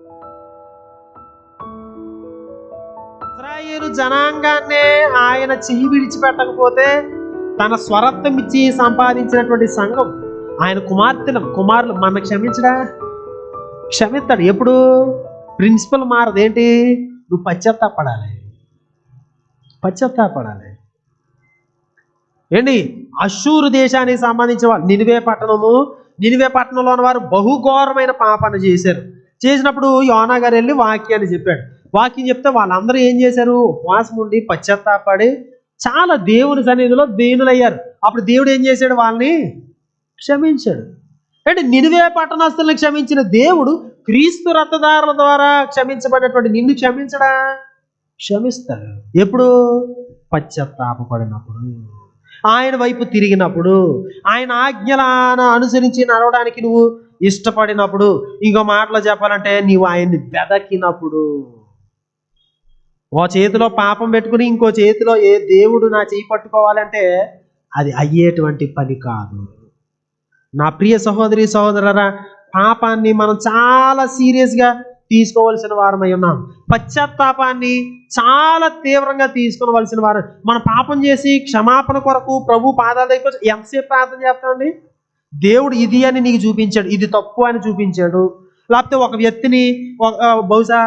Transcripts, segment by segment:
ఇస్రాయేలు జనాంగాన్నే ఆయన చెయ్యి విడిచిపెట్టకపోతే తన స్వరత్వం ఇచ్చి సంపాదించినటువంటి సంఘం ఆయన కుమార్తెలు కుమారులు మన క్షమించడా? క్షమిస్తాడు. ఎప్పుడు? ప్రిన్సిపల్ మారదు. ఏంటి? నువ్వు పశ్చాత్తాపడాలి. పశ్చాత్తాపడాలి. ఏంటి? అశూరు దేశానికి సంబంధించిన వాళ్ళు. నినివే పట్టణము నినివే పట్టణంలోని వారు బహుఘోరమైన పాపన చేశారు. చేసినప్పుడు యోనా గారు వెళ్ళి వాక్యాన్ని చెప్పాడు. వాక్యం చెప్తే వాళ్ళందరూ ఏం చేశారు? ఉపవాసం ఉండి పశ్చాత్తాపడి చాలా దేవుని సన్నిధిలో దీనులయ్యారు. అప్పుడు దేవుడు ఏం చేశాడు వాళ్ళని? క్షమించాడు. అంటే నినివే పట్టణస్తులను క్షమించిన దేవుడు క్రీస్తు రక్తదారుల ద్వారా క్షమించబడినటువంటి నిన్ను క్షమించడా? క్షమిస్తాడు. ఎప్పుడు? పశ్చాత్తాపడినప్పుడు ఆయన వైపు తిరిగినప్పుడు. ఆయన ఆజ్ఞలను అనుసరించి నడవడానికి నువ్వు ఇష్టపడినప్పుడు ఇంకో మాటలో చెప్పాలంటే నీవు ఆయన్ని బెదకినప్పుడు. ఓ చేతిలో పాపం పెట్టుకుని ఇంకో చేతిలో ఏ దేవుడు నా చేయి పట్టుకోవాలంటే అది అయ్యేటువంటి పని కాదు. నా ప్రియ సహోదరి సహోదరరా పాపాన్ని మనం చాలా సీరియస్గా తీసుకోవలసిన వారమై ఉన్నాం. పశ్చాత్తాపాన్ని చాలా తీవ్రంగా తీసుకోవలసిన వారు. మన పాపం చేసి క్షమాపణ కొరకు ప్రభు పాదాల దగ్గర ఎంతసేపు ప్రార్థన చేస్తామండి? దేవుడు ఇది అని నీకు చూపించాడు ఇది తప్పు అని చూపించాడు. లేకపోతే ఒక వ్యక్తిని బహుశా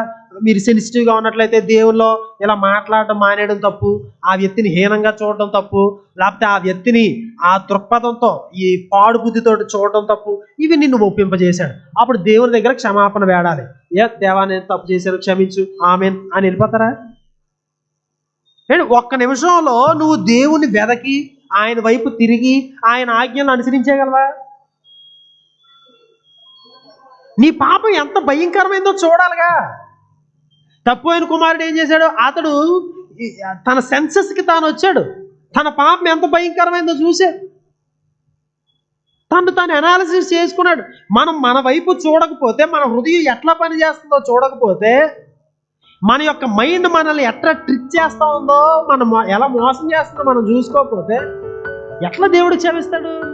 మీరు సెన్సిటివ్గా ఉన్నట్లయితే దేవుల్లో ఇలా మాట్లాడడం మానేయడం తప్పు ఆ వ్యక్తిని హీనంగా చూడడం తప్పు లేకపోతే ఆ వ్యక్తిని ఆ దృక్పథంతో ఈ పాడు బుద్ధితో చూడడం తప్పు ఇవి నిన్ను ఒప్పింపజేశాడు. అప్పుడు దేవుని దగ్గర క్షమాపణ వేడాలి. ఏ దేవా నేను తప్పు చేశాను క్షమించు ఆమెన్ అని వెళ్ళిపోతారా? ఒక్క నిమిషంలో నువ్వు దేవుని వెదకి ఆయన వైపు తిరిగి ఆయన ఆజ్ఞలను అనుసరించగలవా? నీ పాపం ఎంత భయంకరమైందో చూడాలిగా. తప్పోయిన కుమారుడు ఏం చేశాడు? అతడు తన సెన్సెస్కి తాను వచ్చాడు. తన పాపం ఎంత భయంకరమైందో చూశాడు తను తాను అనాలిసిస్ చేసుకున్నాడు. మనం మన వైపు చూడకపోతే మన హృదయం ఎట్లా పని చేస్తుందో చూడకపోతే మన యొక్క మైండ్ మనల్ని ఎట్లా ట్రిక్ చేస్తా ఉందో మనం ఎలా మోసం చేస్తుందో మనం చూసుకోకపోతే ఎట్లా దేవుడు క్షమిస్తాడు?